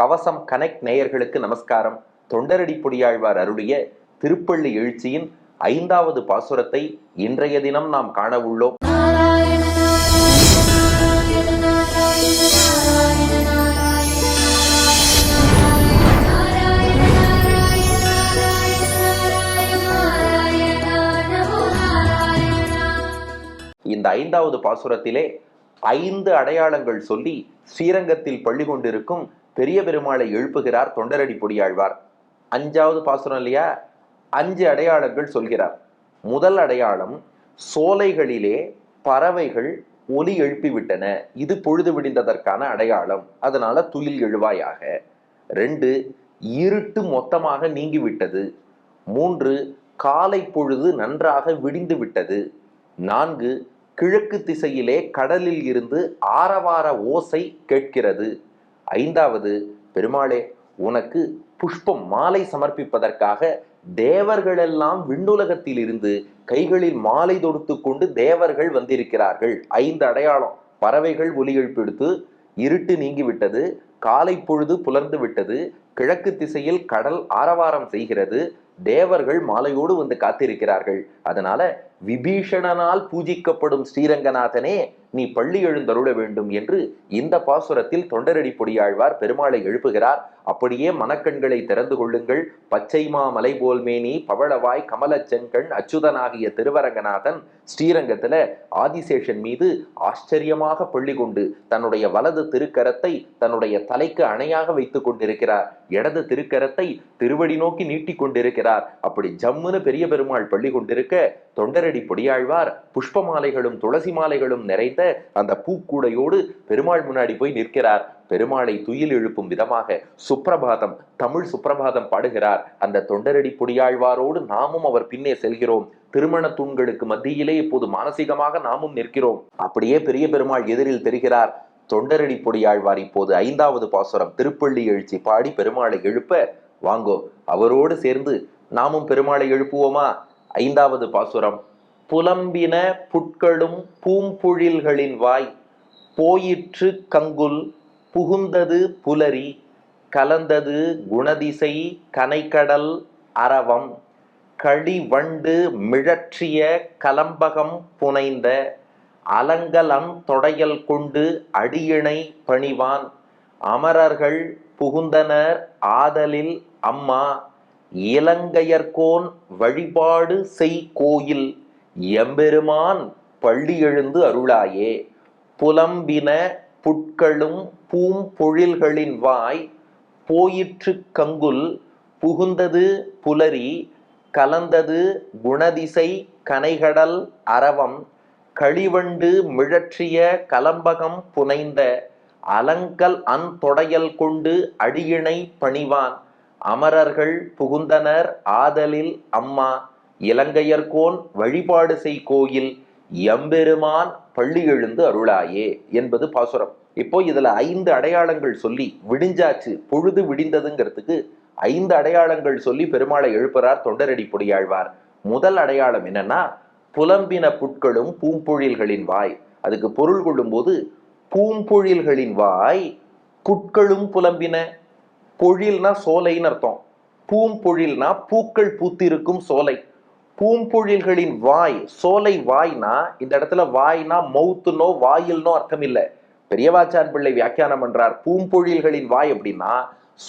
கவசம் கனெக்ட் நேயர்களுக்கு நமஸ்காரம். தொண்டரடி பொடியாழ்வார் அருளிய திருப்பள்ளி எழுச்சியின் ஐந்தாவது பாசுரத்தை இன்றைய தினம் நாம் காண உள்ளோம். இந்த ஐந்தாவது பாசுரத்திலே ஐந்து அடையாளங்கள் சொல்லி ஸ்ரீரங்கத்தில் பள்ளி கொண்டிருக்கும் பெரிய பெருமாளை எழுப்புகிறார் தொண்டரடி பொடியாழ்வார். அஞ்சாவது பாசுரம் இல்லையா? அஞ்சு அடையாளங்கள் சொல்கிறார். முதல் அடையாளம் சோலைகளிலே பறவைகள் ஒலி எழுப்பிவிட்டன. இது பொழுது விடிந்ததற்கான அடையாளம். அதனால துயில் எழுவாயாக. ரெண்டு இருட்டு மொத்தமாக நீங்கிவிட்டது. மூன்று காலை பொழுது நன்றாக விடிந்து விட்டது நான்கு கிழக்கு திசையிலே கடலில் இருந்து ஆரவார ஓசை கேட்கிறது. ஐந்தாவது பெருமாளே உனக்கு புஷ்பம் மாலை சமர்ப்பிப்பதற்காக தேவர்களெல்லாம் விண்ணுலகத்தில் இருந்து கைகளில் மாலை தொடுத்து கொண்டு தேவர்கள் வந்திருக்கிறார்கள். ஐந்து அடையாளம் பறவைகள் ஒலி எழுப்பிடுத்து இருட்டு நீங்கிவிட்டது காலை பொழுது புலர்ந்து விட்டது கிழக்கு திசையில் கடல் ஆரவாரம் செய்கிறது தேவர்கள் மாலையோடு வந்து காத்திருக்கிறார்கள். அதனால விபீஷணனால் பூஜிக்கப்படும் ஸ்ரீரங்கநாதனே நீ பள்ளி எழுந்தருள வேண்டும் என்று இந்த பாசுரத்தில் தொண்டரடி பொடியாழ்வார் பெருமாளை எழுப்புகிறார். அப்படியே மனக்கண்களை திறந்து கொள்ளுங்கள். பச்சைமா மலை போல்மேனி பவளவாய் கமலச்செங்கண் அச்சுதனாகிய திருவரங்கநாதன் ஸ்ரீரங்கத்துல ஆதிசேஷன் மீது ஆச்சரியமாக பள்ளி கொண்டு தன்னுடைய வலது திருக்கரத்தை தன்னுடைய தலைக்கு அணையாக வைத்துக் கொண்டிருக்கிறார். இடது திருக்கரத்தை திருவடி நோக்கி நீட்டிக் கொண்டிருக்கிறார். அப்படி ஜம்முன்னு பெரிய பெருமாள் பள்ளி கொண்டிருக்க தொண்டரடி பொடியாழ்வார் புஷ்ப மாலைகளும் துளசி மாலைகளும் நிறைந்த அந்த பூக்கூடையோடு பெருமாள் முன்னாடி போய் நிற்கிறார். பெருமாளை துயில் எழுப்பும் விதமாக சுப்பிரபாதம் தமிழ் சுப்பிரபாதம் பாடுகிறார். அந்த தொண்டரடி பொடியாழ்வாரோடு நாமும் அவர் பின்னே செல்கிறோம். திருமண தூண்களுக்கு மத்தியிலே இப்போது மானசீகமாக நாமும் நிற்கிறோம். அப்படியே பெரிய பெருமாள் எதிரில் தெரிகிறார். தொண்டரடி பொடியாழ்வார் இப்போது ஐந்தாவது பாசுரம் திருப்பள்ளி எழுச்சி பாடி பெருமாளை எழுப்ப வாங்கோ அவரோடு சேர்ந்து நாமும் பெருமாளை எழுப்புவோமா? ஐந்தாவது பாசுரம். புலம்பின புட்களும் பூம்புழில்களின் வாய் போயிற்று கங்குல் புகுந்தது புலரி கலந்தது குணதிசை கனைக்கடல் அரவம் கழிவண்டு மிழற்றிய கலம்பகம் புனைந்த அலங்கலன் தொடையல் கொண்டு அடியிணை பணிவான். அமரர்கள் புகுந்தனர் ஆதலில் அம்மா இலங்கையர்கோன் வழிபாடு செய் கோயில் எம்பெருமான் பள்ளி எழுந்து அருளாயே. புலம்பின புட்களும் பூம்பொழில்களின் வாய் போயிற்று கங்குல் புகுந்தது புலரி கலந்தது குணதிசை கனைகடல் அரவம். களிவண்டு மிழற்றிய கலம்பகம் புனைந்த அலங்கல் அந்தொடையல் கொண்டு அடியிணை பணிவான். அமரர்கள் புகுந்தனர் ஆதலில் அம்மா இலங்கையர்கோன் வழிபாடு செய் கோயில் எம்பெருமான் பள்ளி எழுந்து அருளாயே என்பது பாசுரம். இப்போ இதுல ஐந்து அடையாளங்கள் சொல்லி விடிஞ்சாச்சு பொழுது விடிந்ததுங்கிறதுக்கு ஐந்து அடையாளங்கள் சொல்லி பெருமாளை எழுப்புறார் தொண்டரடி பொடியாழ்வார். முதல் அடையாளம் என்னன்னா புலம்பின புட்களும் பூம்பொழில்களின் வாய். அதுக்கு பொருள் கொள்ளும்போது பூம்பொழில்களின் வாய் புட்களும் புலம்பின. பொழில்னா சோலைன்னு அர்த்தம். பூம்பொழில்னா பூக்கள் பூத்திருக்கும் சோலை. பூம்பொழில்களின் வாய் சோலை வாய்னா இந்த இடத்துல வாய்னா மவுத்துனோ வாயில்னோ அர்த்தம் இல்லை பெரியவாச்சான் பிள்ளை வியாக்கியானம் பண்றார். பூம்பொழில்களின் வாய் அப்படின்னா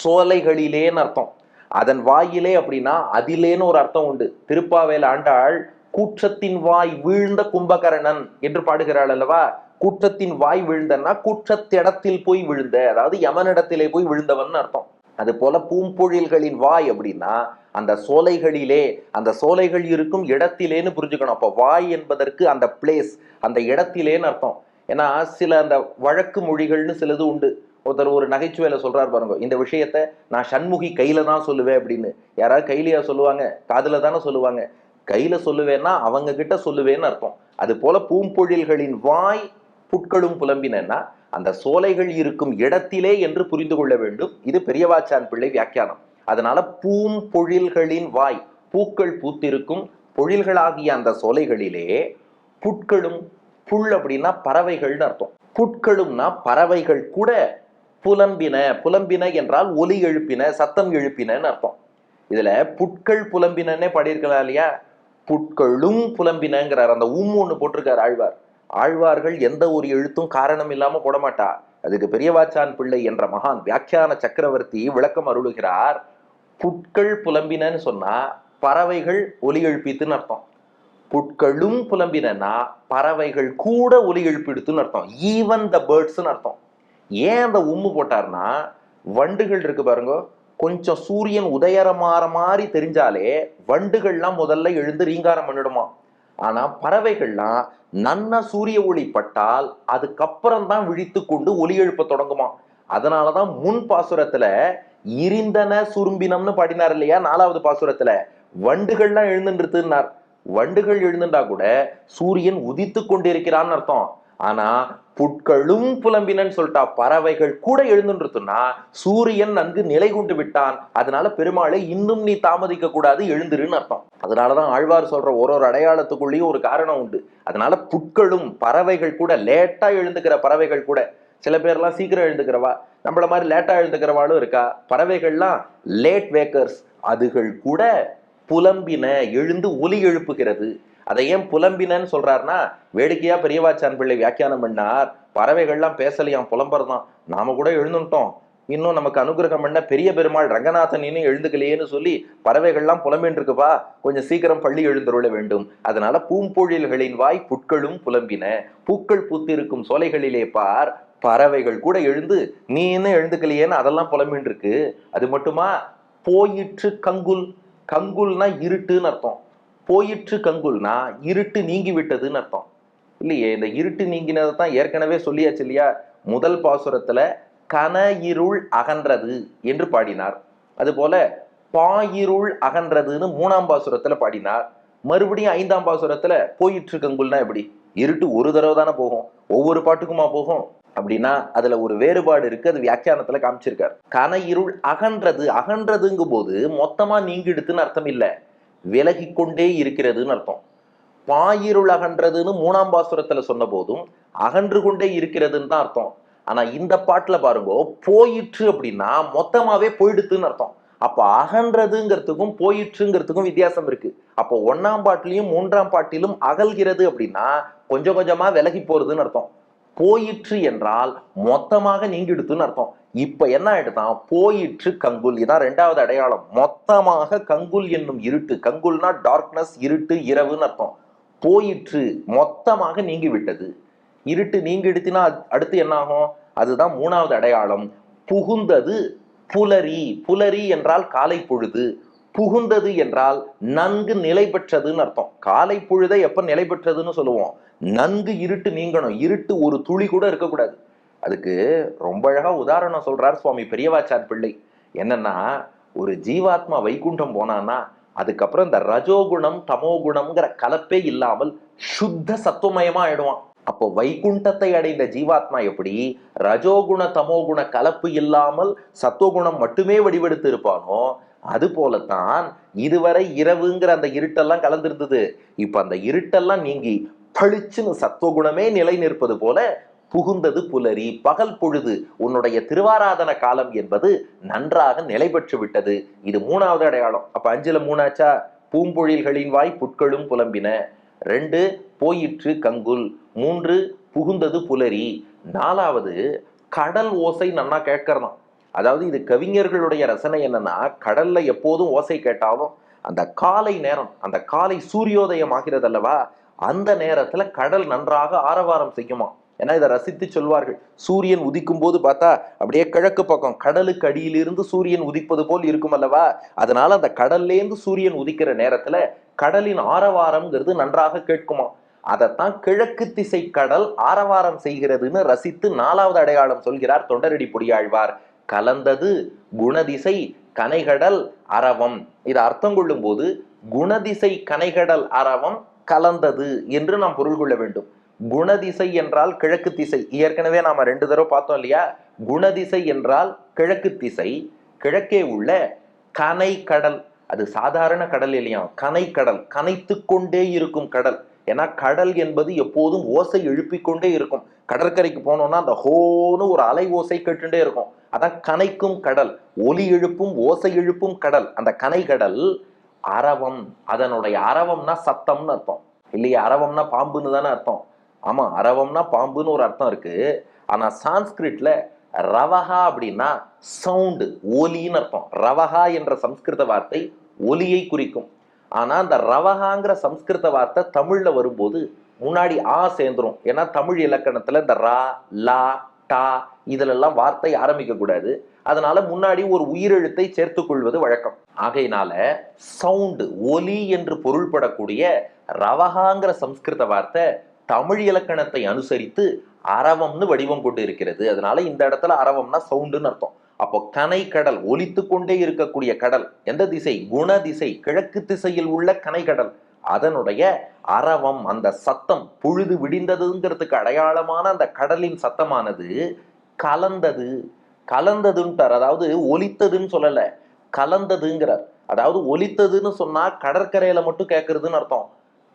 சோலைகளிலேன்னு அர்த்தம். அதன் வாயிலே அப்படின்னா அதிலேன்னு ஒரு அர்த்தம் உண்டு. திருப்பாவேல ஆண்டாள் கூற்றத்தின் வாய் வீழ்ந்த கும்பகரணன் என்று பாடுகிறாள் அல்லவா? கூற்றத்தின் வாய் விழுந்தன்னா கூற்றத்திடத்தில் போய் விழுந்த அதாவது யமனிடத்திலே போய் விழுந்தவன் அர்த்தம். அது போல பூம்பொழில்களின் வாய் அப்படின்னா அந்த சோலைகளிலே அந்த சோலைகள் இருக்கும் இடத்திலேன்னு புரிஞ்சுக்கணும். அப்போ வாய் என்பதற்கு அந்த பிளேஸ் அந்த இடத்திலேன்னு அர்த்தம். ஏன்னா சில அந்த வழக்கு மொழிகள்னு சிலது உண்டு. ஒருத்தர் ஒரு நகைச்சுவையில சொல்றார் பாருங்க இந்த விஷயத்த நான் சண்முகி கையில தான் சொல்லுவேன் அப்படின்னு. யாராவது கையிலையா சொல்லுவாங்க? காதுல தானே சொல்லுவாங்க? கையில சொல்லுவேன்னா அவங்க கிட்ட சொல்லுவேன்னு அர்த்தம். அது போல பூம்பொழில்களின் வாய் புட்களும் புலம்பினன்னா அந்த சோலைகள் இருக்கும் இடத்திலே என்று புரிந்து கொள்ள வேண்டும். இது பெரியவாச்சான் பிள்ளை வியாக்கியானம். அதனால பூம்பொழில்களின் வாய் பூக்கள் பூத்திருக்கும் பொழில்களாகிய அந்த சோலைகளிலே புட்களும் புல் அப்படின்னா பறவைகள்னு அர்த்தம். புட்களும்னா பறவைகள் கூட புலம்பின புலம்பின என்றால் ஒலி எழுப்பின சத்தம் எழுப்பினன்னு அர்த்தம். இதுல புட்கள் புலம்பினன்னே பாடியிருக்கலாம் இல்லையா? புட்களும் புலம்பினங்கிறார். அந்த உம் ஒன்று போட்டிருக்கார் ஆழ்வார். ஆழ்வார்கள் எந்த ஒரு எழுத்தும் காரணம் இல்லாம போட மாட்டா அதுக்கு பெரியவாச்சான் பிள்ளை என்ற மகான் வியாக்கியான சக்கரவர்த்தி விளக்கம் அருளுகிறார். புட்கள் புலம்பினன்னு சொன்னா பறவைகள் ஒலி எழுப்பித்துன்னு அர்த்தம். புட்களும் புலம்பினா பறவைகள் கூட ஒலி எழுப்பிடுத்துன்னு அர்த்தம். ஈவன் த பேர்ட்ஸ்ன்னு அர்த்தம். ஏன் அந்த உம்மு போட்டார்னா வண்டுகள் இருக்கு பாருங்க. கொஞ்சம் சூரியன் உதயரமாற மாதிரி தெரிஞ்சாலே வண்டுகள்லாம் முதல்ல எழுந்து ரீங்காரம் பண்ணிடுமா? ஆனா பறவைகள்லாம் நன்ன சூரிய ஒளி பட்டால் அதுக்கப்புறம் தான் விழித்து கொண்டு ஒலி எழுப்ப தொடங்குமா? அதனாலதான் முன் பாசுரத்துல இருந்தன சுரும்பினம்னு பாடினார் இல்லையா? நாலாவது பாசுரத்துல வண்டுகள்லாம் எழுந்துன்றதுன்னார் வண்டுகள் எழுந்துட்டா கூட சூரியன் உதித்து கொண்டிருக்கிறான்னு அர்த்தம். ஆனா புட்களும் புலம்பினன்னு சொல்லிட்டா பறவைகள் கூட எழுந்துன்றதுன்னா சூரியன் நன்கு நிலை கொண்டு விட்டான். அதனால பெருமாளை இன்னும் நீ தாமதிக்க கூடாது எழுந்துருன்னு அர்த்தம். அதனாலதான் ஆழ்வார் சொல்ற ஒரு ஒரு அடையாளத்துக்குள்ளேயும் ஒரு காரணம் உண்டு. அதனால புட்களும் பறவைகள் கூட லேட்டா எழுந்துக்கிற பறவைகள் கூட சில பேர்லாம் சீக்கிரம் எழுந்துக்கிறவா நம்மள மாதிரி லேட்டா எழுந்துக்கிறவாளும் இருக்கா? பறவைகள்லாம் லேட் வேக்கர்ஸ் அதுகள் கூட புலம்பின எழுந்து ஒலி எழுப்புகிறது. அதை ஏன் புலம்பினன்னு சொல்றாருன்னா வேடிக்கையா பெரியவாச்சான் பிள்ளை வியாக்கியானம் பண்ணார். பறவைகள்லாம் பேசலையாம் புலம்புறதான் நாம கூட எழுந்துட்டோம். இன்னும் நமக்கு அனுகிரகம் பண்ண பெரிய பெருமாள் ரங்கநாதன் இன்னும் எழுந்துக்கலையேன்னு சொல்லி பறவைகள்லாம் புலம்பின்னு இருக்குப்பா கொஞ்சம் சீக்கிரம் பள்ளி எழுந்துருள வேண்டும். அதனால பூம்பொழில்களின் வாய் புட்களும் புலம்பின. பூக்கள் பூத்திருக்கும் சோலைகளிலே பார் பறவைகள் கூட எழுந்து நீ என்ன எழுந்துக்கலையேன்னு அதெல்லாம் புலம்பின்னு இருக்கு அது மட்டுமா? போயிற்று கங்குல். கங்குல்னா இருட்டுன்னு அர்த்தம். போயிற்று கங்குல்னா இருட்டு நீங்கி விட்டதுன்னு அர்த்தம். இல்லையே? இந்த இருட்டு நீங்கினதை தான் ஏற்கனவே சொல்லியாச்சு இல்லையா? முதல் பாசுரத்துல கன இருள் அகன்றது என்று பாடினார். அதுபோல பாயிருள் அகன்றதுன்னு மூணாம் பாசுரத்துல பாடினார். மறுபடியும் ஐந்தாம் பாசுரத்துல போயிற்று கங்குல்னா எப்படி? இருட்டு ஒரு தடவை தானே போகும். ஒவ்வொரு பாட்டுக்குமா போகும்? அப்படின்னா அதுல ஒரு வேறுபாடு இருக்கு. அது வியாக்கியானத்துல காமிச்சிருக்கார். கன இருள் அகன்றது அகன்றதுங்கும் போது மொத்தமா நீங்கிடுதுன்னு அர்த்தம் இல்லை. விலகி கொண்டே இருக்கிறதுன்னு அர்த்தம். பாயிருள் அகன்றதுன்னு மூணாம் பாசுரத்துல சொன்ன போதும் அகன்று கொண்டே இருக்கிறதுன்னு தான் அர்த்தம். ஆனா இந்த பாட்டுல பாருங்க போயிற்று அப்படின்னா மொத்தமாவே போயிடுத்துன்னு அர்த்தம். அப்ப அகன்றதுங்கிறதுக்கும் போயிற்றுங்கிறதுக்கும் வித்தியாசம் இருக்கு. அப்போ ஒன்னாம் பாட்டிலையும் மூன்றாம் பாட்டிலும் அகல்கிறது அப்படின்னா கொஞ்சம் கொஞ்சமா விலகி போறதுன்னு அர்த்தம். போயிற்று என்றால் மொத்தமாக நீங்கிடுத்துன்னு அர்த்தம். இப்ப என்ன ஆயிடுதான் போயிற்று கங்குல். இதான் ரெண்டாவது அடையாளம். மொத்தமாக கங்குல் என்னும் இருட்டு. கங்குல்னா டார்க்னஸ் இருட்டு இரவுன்னு அர்த்தம். போயிற்று மொத்தமாக நீங்கி விட்டது இருட்டு நீங்கிடுத்தினா அடுத்து என்ன ஆகும் அதுதான் மூணாவது அடையாளம். புகுந்தது புலரி. புலரி என்றால் காலை பொழுது. புகுந்தது என்றால் நன்கு நிலை பெற்றதுன்னு அர்த்தம். காலை பொழுதை எப்ப நிலை பெற்றதுன்னு சொல்லுவோம். நன்கு இருட்டு நீங்கணும். இருட்டு ஒரு துளி கூட இருக்கக்கூடாது. அதுக்கு ரொம்ப அழகா உதாரணம் சொல்றார் சுவாமி பெரியவாச்சார் பிள்ளை. என்னன்னா ஒரு ஜீவாத்மா வைகுண்டம் போனான்னா அதுக்கப்புறம் இந்த ரஜோகுணம் தமோகுணம்ங்கிற கலப்பே இல்லாமல் சுத்த சத்துவமயமா ஆயிடுவான். அப்போ வைகுண்டத்தை அடைந்த ஜீவாத்மா எப்படி? ரஜோகுண தமோகுண கலப்பு இல்லாமல் சத்துவகுணம் மட்டுமே வடிவெடுத்து இருப்பானோ அது போலத்தான் இதுவரை இரவுங்கிற அந்த இருட்டெல்லாம் கலந்திருந்தது. இப்ப அந்த இருட்டெல்லாம் நீங்கி பளிச்சுன்னு சத்துவகுணமே நிலை நிற்பது போல புகுந்தது புலரி. பகல் பொழுது உன்னுடைய திருவாராதன காலம் என்பது நன்றாக நிலை பெற்று விட்டது. இது மூணாவது அடையாளம். அப்ப அஞ்சுல மூணாச்சா? பூம்பொழில்களின் வாய் புட்களும் புலம்பின. ரெண்டு போயிற்று கங்குல். மூன்று புகுந்தது புலரி. நாலாவது கடல் ஓசை நன்னா கேட்கறதாம் அதாவது இது கவிஞர்களுடைய ரசனை என்னன்னா கடல்ல எப்போதும் ஓசை கேட்டாலும் அந்த காலை நேரம் அந்த காலை சூரியோதயம் ஆகிறது அல்லவா அந்த நேரத்துல கடல் நன்றாக ஆரவாரம் செய்யுமா? ஏன்னா இதை ரசித்து சொல்வார்கள். சூரியன் உதிக்கும் போது பார்த்தா அப்படியே கிழக்கு பக்கம் கடலுக்கு அடியிலிருந்து சூரியன் உதிப்பது போல் இருக்கும் அல்லவா? அதனால அந்த கடல்லேருந்து சூரியன் உதிக்கிற நேரத்துல கடலின் ஆரவாரம்ங்கிறது நன்றாக கேட்குமா? அதைத்தான் கிழக்கு திசை கடல் ஆரவாரம் செய்கிறதுன்னு ரசித்து நாலாவது அடையாளம் சொல்கிறார் தொண்டரடி பொடியாழ்வார். கலந்தது குணதிசை கனைகடல் அரவம். இதை அர்த்தம் கொள்ளும் போது குணதிசை கனைகடல் அரவம் கலந்தது என்று நாம் பொருள் கொள்ள வேண்டும். குணதிசை என்றால் கிழக்கு திசை. ஏற்கனவே நாம ரெண்டு தடவை பார்த்தோம் இல்லையா? குணதிசை என்றால் கிழக்கு திசை. கிழக்கே உள்ள கனை கடல் அது சாதாரண கடல் இல்லையா? கனை கடல் கனைத்து கொண்டே இருக்கும் கடல். ஏன்னா கடல் என்பது எப்போதும் ஓசை எழுப்பிக்கொண்டே இருக்கும். கடற்கரைக்கு போனோம்னா அந்த ஹோன்னு ஒரு அலை ஓசை கேட்டுட்டே இருக்கும். அதான் கனைக்கும் கடல். ஒலி எழுப்பும் ஓசை எழுப்பும் கடல். அந்த கனை கடல் அரவம். அதனுடைய அரவம்னா சத்தம்னு அர்த்தம். இல்லையா அரவம்னா பாம்புன்னு தானே அர்த்தம். ஆமாம் அரவம்னா பாம்புன்னு ஒரு அர்த்தம் இருக்குது ஆனால் சான்ஸ்கிரிட்ல ரவஹா அப்படின்னா சவுண்டு ஒலின்னு அர்த்தம். ரவஹா என்ற சம்ஸ்கிருத வார்த்தை ஒலியை குறிக்கும். ஆனால் அந்த ரவஹாங்கிற சம்ஸ்கிருத வார்த்தை தமிழில் வரும்போது முன்னாடி ஆ சேர்ந்துரும். ஏன்னா தமிழ் இலக்கணத்தில் இந்த ரா லா டா இதிலெல்லாம் வார்த்தை ஆரம்பிக்கக்கூடாது அதனால முன்னாடி ஒரு உயிரெழுத்தை சேர்த்துக் கொள்வது வழக்கம். ஆகையினால சவுண்டு ஒலி என்று பொருள்படக்கூடிய ரவகாங்கிற சம்ஸ்கிருத வார்த்தை தமிழ் இலக்கணத்தை அனுசரித்து அரவம்னு வடிவம் கொண்டு இருக்கிறது அதனால இந்த இடத்துல அரவம்னா சவுண்டுன்னு அர்த்தம். அப்போ கனை கடல் ஒலித்து கொண்டே இருக்கக்கூடிய கடல் எந்த திசை? குண திசை கிழக்கு திசையில் உள்ள கனை கடல். அதனுடைய அரவம் அந்த சத்தம் பொழுது விடிந்ததுங்கிறதுக்கு அடையாளமான அந்த கடலின் சத்தமானது கலந்தது. கலந்ததுன்ட்டார். அதாவது ஒலித்ததுன்னு சொல்லல கலந்ததுங்கிறார். அதாவது ஒலித்ததுன்னு சொன்னா கடற்கரையில மட்டும் கேட்கறதுன்னு அர்த்தம்.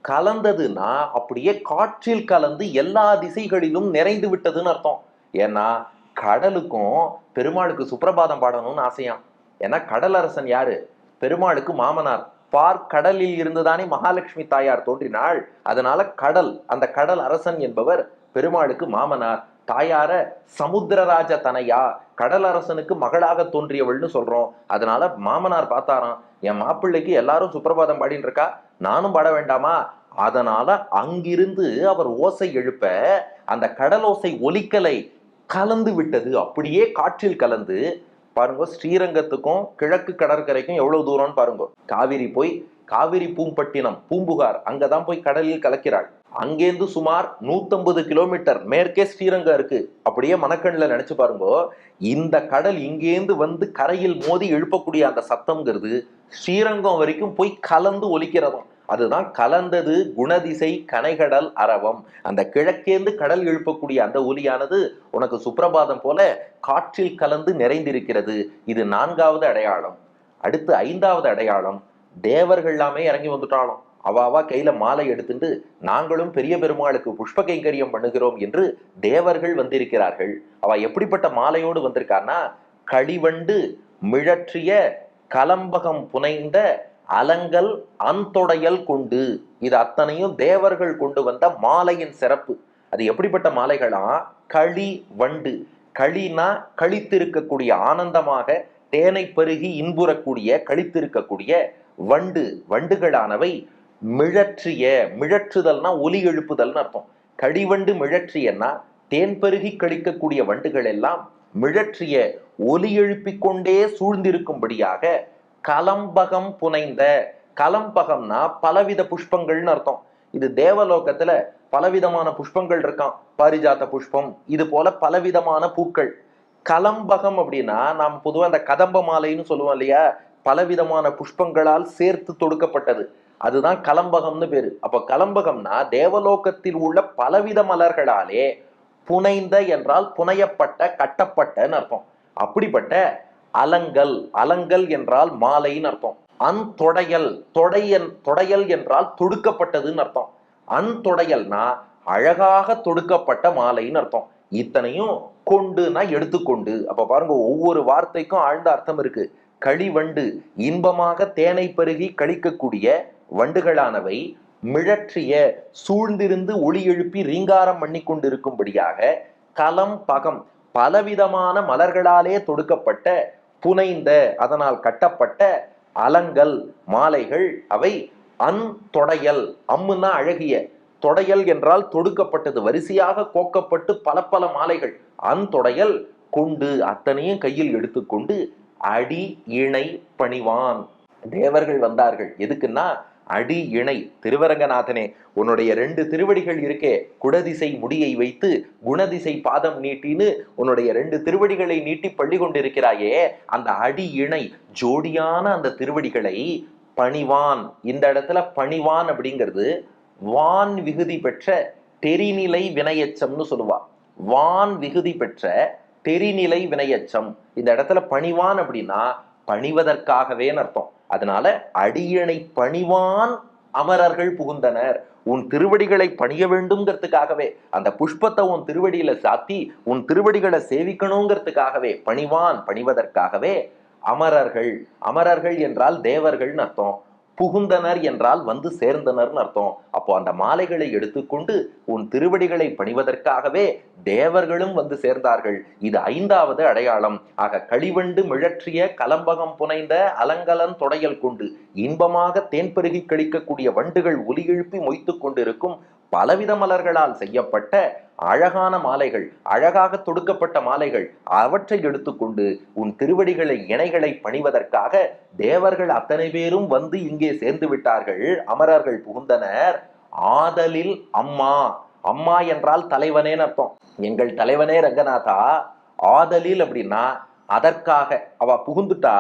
கலந்ததுன்னா அப்படியே காற்றில் கலந்து எல்லா திசைகளிலும் நிறைந்து விட்டதுன்னு அர்த்தம். ஏன்னா கடலுக்கும் பெருமாளுக்கு சுப்பிரபாதம் பாடணும்னு ஆசையாம். ஏன்னா கடலரசன் யாரு? பெருமாளுக்கு மாமனார். பார் கடலில் இருந்துதானே மகாலட்சுமி தாயார் தோன்றினாள். அதனால கடல் அந்த கடல் அரசன் என்பவர் பெருமாளுக்கு மாமனார். தாயார சமுத்திரராஜ தனையா கடல் அரசனுக்கு மகளாக தோன்றியவள்னு சொல்றோம். அதனால மாமனார் பார்த்தாராம் என் மாப்பிள்ளைக்கு எல்லாரும் சுப்பிரபாதம் பாடின்னு இருக்கா நானும் பாட வேண்டாமா? அதனால அங்கிருந்து அவர் ஓசை எழுப்ப அந்த கடலோசை ஒலிக்கலை கலந்து விட்டது. அப்படியே காற்றில் கலந்து பாருங்க ஸ்ரீரங்கத்துக்கும் கிழக்கு கடற்கரைக்கும் எவ்வளவு தூரம்னு பாருங்க. காவிரி போய் காவிரி பூம்பட்டினம் பூம்புகார் அங்கதான் போய் கடலில் கலக்கிறாள். அங்கேருந்து சுமார் 150 கிலோமீட்டர் மேற்கே ஸ்ரீரங்கம் இருக்கு. அப்படியே மணக்கண்ணில் நினைச்சு பாருங்க. இந்த கடல் இங்கேருந்து வந்து கரையில் மோதி எழுப்பக்கூடிய அந்த சத்தம்ங்கிறது ஸ்ரீரங்கம் வரைக்கும் போய் கலந்து ஒலிக்கிறதும். அதுதான் கலந்தது குணதிசை கனைகடல் அரவம். அந்த கிழக்கேந்து கடல் எழுப்பக்கூடிய அந்த ஒலியானது உனக்கு சுப்பிரபாதம் போல காற்றில் கலந்து நிறைந்திருக்கிறது. இது நான்காவது அடையாளம். அடுத்து ஐந்தாவது அடையாளம். தேவர்கள் எல்லாமே இறங்கி வந்துட்டாலும். அவாவா கையில மாலை எடுத்துட்டு நாங்களும் பெரிய பெருமாளுக்கு புஷ்ப கைங்கரியம் பண்ணுகிறோம் என்று தேவர்கள் வந்திருக்கிறார்கள். அவ எப்படிப்பட்ட மாலையோடு வந்திருக்கான்னா களிவண்டு மிழற்றிய கலம்பகம் புனைந்த அலங்கல் அந்தொடையல் கொண்டு இது அத்தனையும் தேவர்கள் கொண்டு வந்த மாலையின் சிறப்பு. அது எப்படிப்பட்ட மாலைகளா? களி வண்டு. களினா கழித்திருக்கக்கூடிய ஆனந்தமாக தேனை பருகி இன்புறக்கூடிய கழித்திருக்கக்கூடிய வண்டு. வண்டுகளானவை மிழற்றிய மிழற்றுதல்னா ஒலி எழுப்புதல்னு அர்த்தம். கடிவண்டு மிழற்றியன்னா தேன் பருகி கழிக்கக்கூடிய வண்டுகள் எல்லாம் மிழற்றிய ஒலி எழுப்பிக் கொண்டே சூழ்ந்திருக்கும்படியாக கலம்பகம் புனைந்த கலம்பகம்னா பலவித புஷ்பங்கள்னு அர்த்தம். இது தேவலோகத்துல பலவிதமான புஷ்பங்கள் இருக்காம். பாரிஜாத்த புஷ்பம் இது போல பலவிதமான பூக்கள். கலம்பகம் அப்படின்னா நாம் பொதுவாக அந்த கதம்ப மாலைன்னு சொல்லுவோம் இல்லையா? பலவிதமான புஷ்பங்களால் சேர்த்து தொடுக்கப்பட்டது. அதுதான் கலம்பகம்னு பேரு. அப்ப கலம்பகம்னா தேவலோகத்தில் உள்ள பலவித மலர்களாலே புனைந்த என்றால் புனையப்பட்ட கட்டப்பட்டன்னு அர்த்தம். அப்படிப்பட்ட அலங்கல் அலங்கல் என்றால் மாலைன்னு அர்த்தம். அந்தொடையல் தொடையல் தொடையல் என்றால் தொடுக்கப்பட்டதுன்னு அர்த்தம். அந்தொடையல்னா அழகாக தொடுக்கப்பட்ட மாலைன்னு அர்த்தம். இத்தனையும் கொண்டுனா எடுத்துக்கொண்டு. அப்ப பாருங்க ஒவ்வொரு வார்த்தைக்கும் ஆழ்ந்த அர்த்தம் இருக்கு. களிவண்டு இன்பமாக தேனை பருகி கழிக்கக்கூடிய வண்டுகளானவை மிழற்றிய சூழ்ந்திருந்து ஒளி எழுப்பி ரீங்காரம் பண்ணி கொண்டிருக்கும்படியாக கலம் பகம் பலவிதமான மலர்களாலே தொடுக்கப்பட்ட புனைந்த அதனால் கட்டப்பட்ட அலங்கல் மாலைகள் அவை அந்தொடையல் அம்முன்னா அழகிய. தொடையல் என்றால் தொடுக்கப்பட்டது வரிசையாக கோக்கப்பட்டு பல பல மாலைகள். அந்தொடையல் கொண்டு அத்தனையும் கையில் எடுத்துக்கொண்டு அடி இணை பணிவான். தேவர்கள் வந்தார்கள். எதுக்குன்னா அடி இணை திருவரங்கநாதனே உன்னுடைய ரெண்டு திருவடிகள் இருக்கே. குடதிசை முடியை வைத்து குணதிசை பாதம் நீட்டின்னு உன்னுடைய ரெண்டு திருவடிகளை நீட்டி பள்ளி கொண்டிருக்கிறாயே. அந்த அடி இணை ஜோடியான அந்த திருவடிகளை பணிவான். இந்த இடத்துல பணிவான் அப்படிங்கிறது வான் விகுதி பெற்ற தெரிநிலை வினையச்சம்னு சொல்லுவா. வான் விகுதி பெற்ற தெரிநிலை வினையச்சம். இந்த இடத்துல பணிவான் அப்படின்னா பணிவதற்காகவே அர்த்தம். அதனால அடியனை பணிவான் அமரர்கள் புகுந்தனர். உன் திருவடிகளை பணிய வேண்டும்ங்கிறதுக்காகவே அந்த புஷ்பத்தை உன் திருவடியில சாத்தி உன் திருவடிகளை சேவிக்கணுங்கிறதுக்காகவே பணிவான் பணிவதற்காகவே அமரர்கள் அமரர்கள் என்றால் தேவர்கள்னு அர்த்தம். புகுந்தனர் என்றால் வந்து சேர்ந்தனர்னு அர்த்தம். அப்போ அந்த மாலைகளை எடுத்துக்கொண்டு உன் திருவடிகளை பணிவதற்காகவே தேவர்களும் வந்து சேர்ந்தார்கள். இது ஐந்தாவது அடையாளம். ஆக களிவண்டு மிழற்றிய கலம்பகம் புனைந்த அலங்கலன் தொடையல் கொண்டு. இன்பமாக தேன் பெருகி கழிக்கக்கூடிய வண்டுகள் ஒலி எழுப்பி மொய்த்து கொண்டிருக்கும் பலவித மலர்களால் செய்யப்பட்ட அழகான மாலைகள் அழகாக தொடுக்கப்பட்ட மாலைகள் அவற்றை எடுத்துக்கொண்டு உன் திருவடிகளை இணைகளை பணிவதற்காக தேவர்கள் அத்தனை பேரும் வந்து இங்கே சேர்ந்து விட்டார்கள். அமரர்கள் புகுந்தனர். ஆதலில் அம்மா. அம்மா என்றால் தலைவனேன்னு அர்த்தம். எங்கள் தலைவனே ரங்கநாதா. ஆதலில் அப்படின்னா அதற்காக. அவ புகுந்துட்டா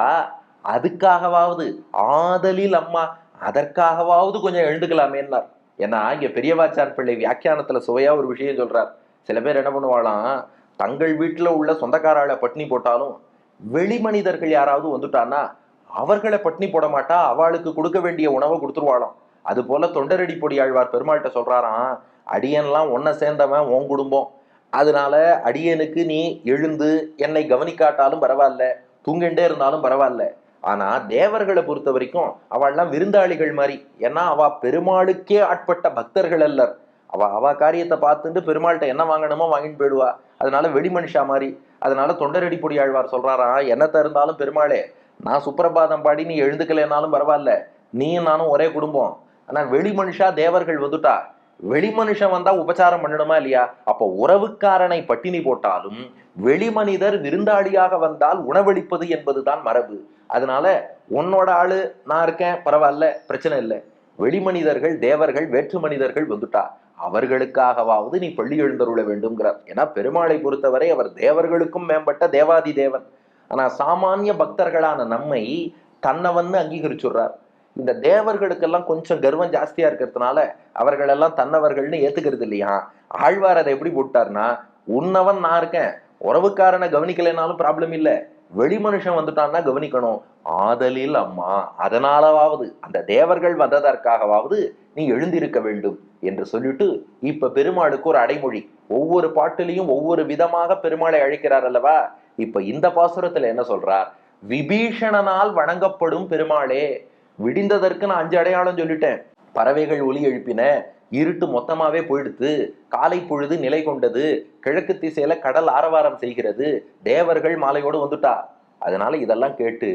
அதுக்காகவாவது. ஆதலில் அம்மா. அதற்காகவாவது கொஞ்சம் எழுந்துக்கலாமேன்னார். ஏன்னா இங்கே பெரியவாச்சான் பிள்ளை வியாக்கியானத்தில் சுவையாக ஒரு விஷயம் சொல்கிறார் சில பேர் என்ன பண்ணுவாளாம்? தங்கள் வீட்டில் உள்ள சொந்தக்காரால பட்னி போட்டாலும் வெளி மனிதர்கள் யாராவது வந்துட்டான்னா அவர்களை பட்னி போட மாட்டா அவளுக்கு கொடுக்க வேண்டிய உணவை கொடுத்துருவாளாம். அது போல தொண்டரடி பொடி ஆழ்வார் பெருமாள்கிட்ட சொல்றாராம் அடியன்லாம் ஒன்ன சேர்ந்தவன் உன் குடும்பம். அதனால அடியனுக்கு நீ எழுந்து என்னை கவனிக்காட்டாலும் பரவாயில்ல தூங்கிண்டே இருந்தாலும் பரவாயில்ல. ஆனா தேவர்களை பொறுத்த வரைக்கும் அவள்லாம் விருந்தாளிகள் மாதிரி. ஏன்னா அவ பெருமாளுக்கே ஆட்பட்ட பக்தர்கள் அல்லர். அவ அவ காரியத்தை பார்த்துட்டு பெருமாள்கிட்ட என்ன வாங்கணுமோ வாங்கிட்டு போயிடுவா. அதனால வெடி மனுஷா மாதிரி. அதனால தொண்டரடி பொடி ஆழ்வார் சொல்றாரா என்னத்த இருந்தாலும் பெருமாளே நான் சுப்பிரபாதம் பாடி நீ எழுந்துக்கலைனாலும் பரவாயில்ல. நீயும் நானும் ஒரே குடும்பம். ஆனா வெளி மனுஷா தேவர்கள் வந்துட்டா. வெளி மனுஷன் வந்தா உபச்சாரம் பண்ணணுமா இல்லையா? அப்போ உறவுக்காரனை பட்டினி போட்டாலும் வெளி மனிதர் விருந்தாளியாக வந்தால் உணவளிப்பது என்பதுதான் மரபு. அதனால உன்னோட ஆளு நான் இருக்கேன் பரவாயில்ல பிரச்சனை இல்லை. வெளி மனிதர்கள் தேவர்கள் வேற்று மனிதர்கள் வந்துட்டா அவர்களுக்காகவாவது நீ பள்ளி எழுந்தருள வேண்டும்ங்கிறார். ஏன்னா பெருமாளை பொறுத்தவரை அவர் தேவர்களுக்கும் மேம்பட்ட தேவாதி தேவன். ஆனா சாமானிய பக்தர்களான நம்மை தன்னை வந்து அங்கீகரிச்சுடுறார். இந்த தேவர்களுக்கெல்லாம் கொஞ்சம் கர்வம் ஜாஸ்தியா இருக்கிறதுனால அவர்களெல்லாம் தன்னவர்கள்னு ஏத்துக்கிறது இல்லையா? ஆழ்வார் அதை எப்படி போட்டார்னா உன்னவன் நான் இருக்கேன் உறவுக்காரனை கவனிக்கலைனாலும் ப்ராப்ளம் இல்லை. வெளி மனுஷன் வந்துட்டான்னா கவனிக்கணும். ஆதலில் அம்மா அதனாலவாவது அந்த தேவர்கள் வந்ததற்காகவாவது நீ எழுந்திருக்க வேண்டும் என்று சொல்லிட்டு இப்ப பெருமாளுக்கு ஒரு அடைமொழி. ஒவ்வொரு பாட்டிலையும் ஒவ்வொரு விதமாக பெருமாளை அழைக்கிறார் அல்லவா? இப்ப இந்த பாசுரத்துல என்ன சொல்றார்? விபீஷணனால் வணங்கப்படும் பெருமாளே விடிந்ததற்கு நான் அஞ்சு அடையாளம் சொல்லிட்டேன். பறவைகள் ஒலி எழுப்பின இருட்டு மொத்தமாவே போயிடுத்து காலை பொழுது நிலை கொண்டது கிழக்கு திசையில கடல் ஆரவாரம் செய்கிறது தேவர்கள் மாலையோடு வந்துட்டா. அதனால இதெல்லாம் கேட்டு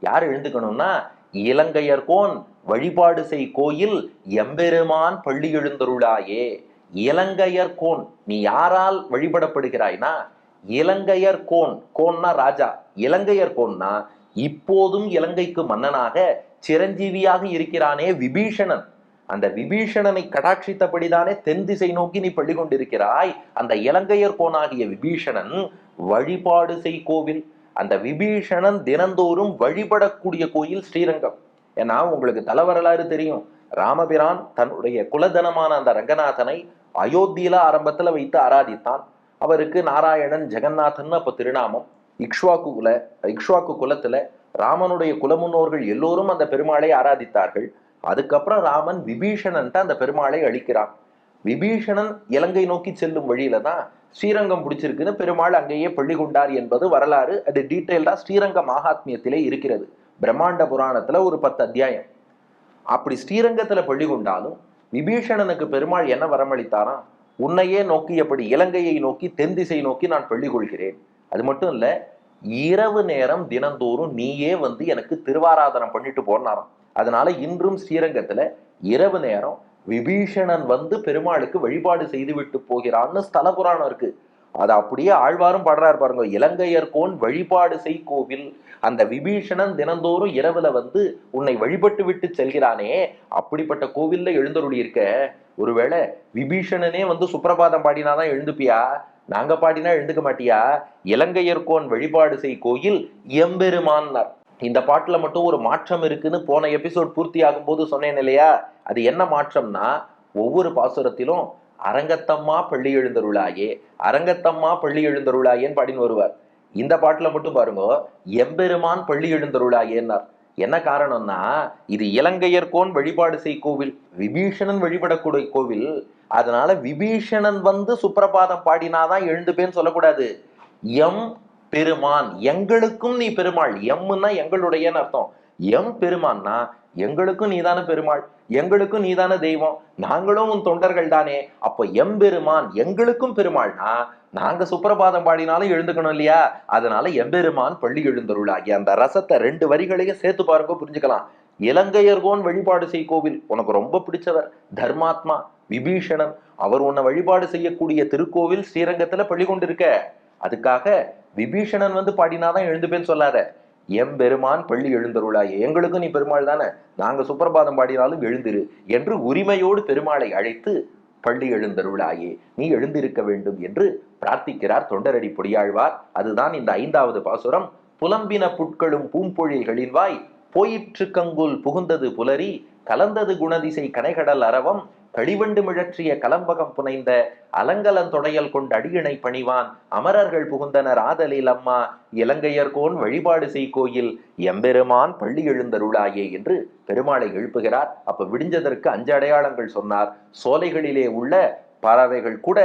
யார் எழுந்துக்கணும்னா இலங்கையர்கோன் வழிபாடு செய் கோயில் எம்பெருமான் பள்ளி எழுந்தருளாயே. இலங்கையர் கோன் நீ யாரால் வழிபடப்படுகிறாய்னா இலங்கையர் கோன் கோன்னா ராஜா. இலங்கையர் கோன்னா இப்போதும் இலங்கைக்கு மன்னனாக சிரஞ்சீவியாக இருக்கிறானே விபீஷணன். அந்த விபீஷணனை கடாட்சித்தபடிதானே தென் திசை நோக்கி நீ பள்ளி கொண்டிருக்கிறாய் அந்த இலங்கையர் கோனாகிய விபீஷணன் வழிபாடு செய் கோவில். அந்த விபீஷணன் தினந்தோறும் வழிபடக்கூடிய கோயில் ஸ்ரீரங்கம். ஏன்னா உங்களுக்கு தல வரலாறு தெரியும். ராமபிரான் தன்னுடைய குலதனமான அந்த ரங்கநாதனை அயோத்தியில ஆரம்பத்துல வைத்து ஆராதித்தான். அவருக்கு நாராயணன் ஜெகநாதன் அப்ப திருநாமம். இக்ஷ்வாக்கு குல இக்ஷ்வாக்கு குலத்துல ராமனுடைய குலமுன்னோர்கள் எல்லோரும் அந்த பெருமாளை ஆராதித்தார்கள். அதுக்கப்புறம் ராமன் விபீஷணன்ட்ட அந்த பெருமாளை அழிக்கிறான். விபீஷணன் இலங்கை நோக்கி செல்லும் வழியில தான் ஸ்ரீரங்கம் பிடிச்சிருக்குன்னு பெருமாள் அங்கேயே பள்ளி கொண்டார் என்பது வரலாறு. அது டீட்டெயில்டா ஸ்ரீரங்க மகாத்மியத்திலே இருக்கிறது. பிரம்மாண்ட புராணத்துல ஒரு பத்து அத்தியாயம். அப்படி ஸ்ரீரங்கத்துல பள்ளி கொண்டாலும் விபீஷணனுக்கு பெருமாள் என்ன வரமளித்தாராம்? உன்னையே நோக்கி எப்படி இலங்கையை நோக்கி தென் திசை நோக்கி நான் பள்ளி கொள்கிறேன் அது மட்டும் இல்ல இரவு நேரம் தினந்தோறும் நீயே வந்து எனக்கு திருவாராதனம் பண்ணிட்டு போனாராம். அதனால இன்றும் ஸ்ரீரங்கத்துல இரவு நேரம் விபீஷணன் வந்து பெருமாளுக்கு வழிபாடு செய்து விட்டு போகிறான்னு ஸ்தல புராணம் இருக்கு. அது அப்படியே ஆழ்வாரும் பாடுறாரு பாருங்க இலங்கையர்கோன் வழிபாடு செய் கோவில் அந்த விபீஷணன் தினந்தோறும் இரவுல வந்து உன்னை வழிபட்டு விட்டு செல்கிறானே அப்படிப்பட்ட கோவில்ல எழுந்தருளி இருக்க. ஒருவேளை விபீஷணனே வந்து சுப்பிரபாதம் பாடினாதான் எழுந்துப்பியா? நாங்க பாடினா எழுந்துக்க மாட்டியா? இலங்கையர்கோன் வழிபாடு செய் கோயில் எம்பெருமான்னார். இந்த பாட்டில் மட்டும் ஒரு மாற்றம் இருக்குன்னு போன எபிசோட் பூர்த்தி ஆகும்போது சொன்னேன் இல்லையா? அது என்ன மாற்றம்னா ஒவ்வொரு பாசுரத்திலும் அரங்கத்தம்மா பள்ளி எழுந்தருளாயே அரங்கத்தம்மா பள்ளி எழுந்தருளாயேன்னு பாடின்னு வருவார். இந்த பாட்டில் மட்டும் பாருங்க எம்பெருமான் பள்ளி எழுந்தருளாயேன்னார். என்ன காரணம்னா இது இலங்கையர்கோன் வழிபாடு செய் கோவில் விபீஷணன் வழிபடக்கூடிய கோவில் அதனால விபீஷணன் வந்து சுப்பிரபாதம் பாடினாதான் எழுந்துப்பேன்னு சொல்லக்கூடாது. எம் பெருமான் எங்களுக்கும் நீ பெருமாள். எம்னா எங்களுடையன்னு அர்த்தம். எம் பெருமான்னா எங்களுக்கும் நீதான பெருமாள். எங்களுக்கும் நீதான தெய்வம். நாங்களும் உன் தொண்டர்கள் தானே. அப்போ எம்பெருமான் எங்களுக்கும் பெருமாள்னா நாங்க சுப்பிரபாதம் பாடினாலும் எழுந்துக்கணும் இல்லையா? அதனால எம்பெருமான் பள்ளி எழுந்தருளாகி அந்த ரசத்தை ரெண்டு வரிகளையும் சேர்த்து பாருங்க புரிஞ்சுக்கலாம். இலங்கையர்கோன் வழிபாடு செய் கோவில். உனக்கு ரொம்ப பிடிச்சவர் தர்மாத்மா விபீஷணன். அவர் உன்னை வழிபாடு செய்யக்கூடிய திருக்கோவில் ஸ்ரீரங்கத்துல பள்ளி கொண்டிருக்க. அதுக்காக விபீஷணன் வந்து பாடினாதான் எழுந்துப்பேன்னு சொல்லாத. எம்பெருமான் பள்ளி எழுந்தருளாயே. எங்களுக்கும் நீ பெருமாள் தானே. நாங்க சுப்பிரபாதம் பாடினாலும் எழுந்திரு என்று உரிமையோடு பெருமாளை அழைத்து பள்ளி எழுந்தருளாயே. நீ எழுந்திருக்க வேண்டும் என்று பிரார்த்திக்கிறார் தொண்டரடி பொடியாழ்வார். அதுதான் இந்த ஐந்தாவது பாசுரம். புலம்பின புட்களும் பூம்பொழில்களின் வாய். போயிற்று கங்குல் புகுந்தது புலரி. கலந்தது குணதிசை கனைகடல் அரவம். கழிவண்டு மிழற்றிய கலம்பகம் புனைந்த அலங்கலந்தொடையல் கொண்ட அடியினை பணிவான் அமரர்கள் புகுந்தனர் ஆதலில் அம்மா இலங்கையர்கோன் வழிபாடு செய் கோயில் எம்பெருமான் பள்ளி எழுந்தருளாயே என்று பெருமாளை எழுப்புகிறார். அப்ப விடிஞ்சதற்கு அஞ்சு அடையாளங்கள் சொன்னார். சோலைகளிலே உள்ள பறவைகள் கூட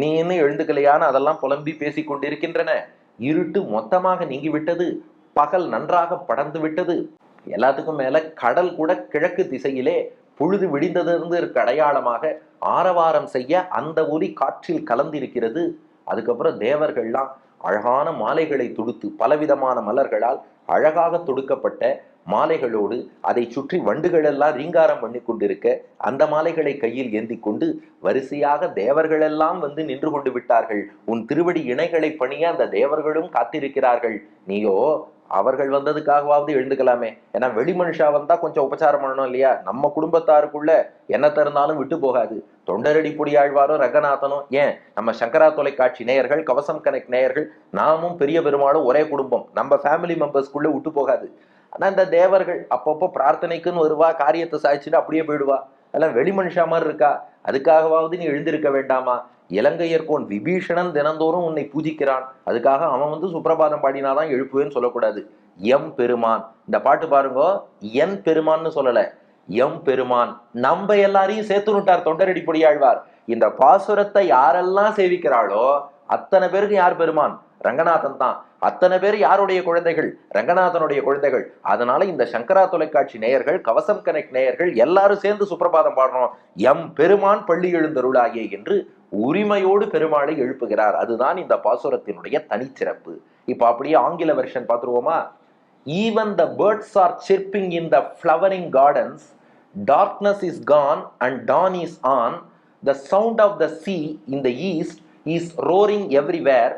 நீ இன்னும் எழுந்துக்கலையான்னு அதெல்லாம் புலம்பி பேசிக் கொண்டிருக்கின்றன. இருட்டு மொத்தமாக நீங்கிவிட்டது. பகல் நன்றாக படர்ந்து விட்டது. எல்லாத்துக்கும் மேல கடல் கூட கிழக்கு திசையிலே பொழுது விடிந்ததிலிருந்து இருக்க அடையாளமாக ஆரவாரம் செய்ய அந்த ஒலி காற்றில் கலந்திருக்கிறது. அதுக்கப்புறம் தேவர்கள்லாம் அழகான மாலைகளை தொடுத்து பலவிதமான மலர்களால் அழகாக தொடுக்கப்பட்ட மாலைகளோடு அதை சுற்றி வண்டுகள் எல்லாம் ரீங்காரம் பண்ணி கொண்டிருக்க அந்த மாலைகளை கையில் ஏந்தி கொண்டு வரிசையாக தேவர்கள் எல்லாம் வந்து நின்று கொண்டு விட்டார்கள். உன் திருவடி இணைகளை பணிய அந்த தேவர்களும் காத்திருக்கிறார்கள். நீயோ அவர்கள் வந்ததுக்காகவாவது எழுந்துக்கலாமே. ஏன்னா வெளி மனுஷா வந்தா கொஞ்சம் உபச்சாரம் பண்ணணும் இல்லையா? நம்ம குடும்பத்தாருக்குள்ள என்ன திறந்தாலும் விட்டு போகாது. தொண்டரடி பொடியாழ்வாரோ ரங்கநாதனும் ஏன்? நம்ம சங்கரா தொலைக்காட்சி நேயர்கள் கவசம் கனெக்ட் நேயர்கள் நாமும் பெரிய பெருமாளும் ஒரே குடும்பம். நம்ம ஃபேமிலி மெம்பர்ஸ்க்குள்ள விட்டு போகாது. ஆனா இந்த தேவர்கள் அப்பப்போ பிரார்த்தனைக்குன்னு வருவா காரியத்தை சாய்ச்சிட்டு அப்படியே போயிடுவா. எல்லாம் வெளி மனுஷா மாதிரி இருக்கா? அதுக்காகவாவது நீ எழுந்திருக்க வேண்டாமா? இலங்கையர்கோன் விபீஷணன் தினந்தோறும் உன்னை பூஜிக்கிறான். அதுக்காக அவன் வந்து சுப்பிரபாதம் பாடினாதான் எழுப்புவேன்னு சொல்லக்கூடாது. எம் பெருமான். இந்த பாட்டு பாருங்க. என் பெருமான்னு சொல்லல. எம் பெருமான். நம்ம எல்லாரையும் சேர்த்து விட்டார் தொண்டரடி பொடியாழ்வார் இந்த பாசுரத்தை யாரெல்லாம் சேவிக்கிறாளோ அத்தனை பேருக்கு யார் பெருமான்? ரங்கநாதன் தான். அத்தனை பேர் யாருடைய குழந்தைகள்? ரங்கநாதனுடைய குழந்தைகள். அதனால இந்த சங்கரா தொலைக்காட்சி நேயர்கள் கவசம் கனெக்ட் நேயர்கள் எல்லாரும் சேர்ந்து சுப்பிரபாதம் பாடுறோம் எம் பெருமான் பள்ளி எழுந்தருளாகிய என்று உரிமையோடு பெருமாளை எழுப்புகிறார். அதுதான் இந்த பாசுரத்தினுடைய தனிச்சிறப்பு. இப்போ அப்படியே ஆங்கில version பார்த்துருவோமா? Even the birds are chirping in the flowering gardens darkness is gone and dawn is on the sound of the sea in the east is roaring everywhere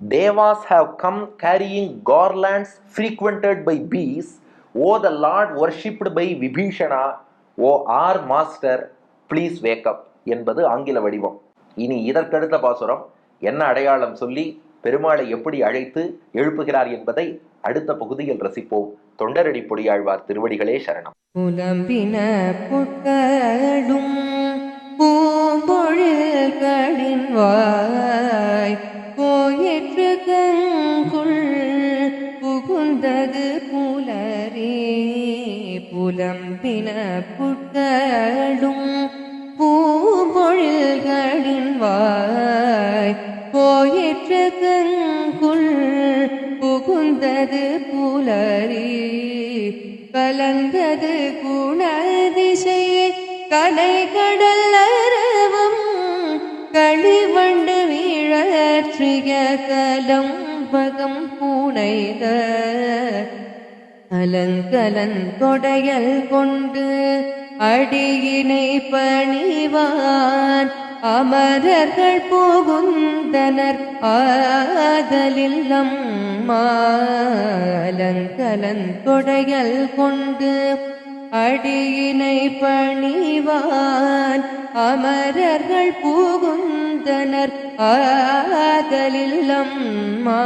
devas have come carrying garlands frequented by bees O the lord worshipped by Vibhishana O our master please wake up என்பது ஆங்கில வடிவம். இனி இதற்கடுத்த பாசுரம் என்ன அடையாளம் சொல்லி பெருமாளை எப்படி அழைத்து எழுப்புகிறார் என்பதை அடுத்த பகுதியில் ரசிப்போம். தொண்டரடி பொடியாழ்வார் திருவடிகளே சரணம். புலம்பின புட்களும் பூம்பொழில்களின் வாய் போயிற்று கங்குள் புகுந்தது புலரே. புலம்பின புட்களும் பூம்பொழில்களின் வாய் போயிற்று கங்குள் புகுந்தது புலரி கலந்தது குணதிசை கலை கடல் அரவம் களிவண்டு வீழற்றிய கலம் பகம் புனைத. அலங்கலன் கொடையல் கொண்டு அடியினை பணிவான். அமரர்கள் புகுந்தனர். ஆதலில் மாலங்கலன் தொடையல் கொண்டு அடியினை பணிவான். அமரர்கள் புகுந்தனர். ஆதலில் மா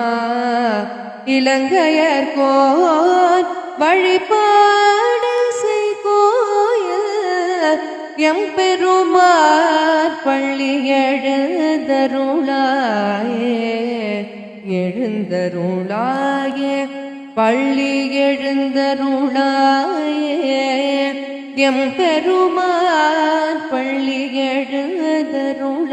இலங்கையர் கோன். வழிபாடு எம்பெருமார் பள்ளி எழுந்தருளாயே எழுந்தருளாயே பள்ளி எழுந்தருளாயே. எம்பெருமார் பள்ளி எழுந்தருளாயே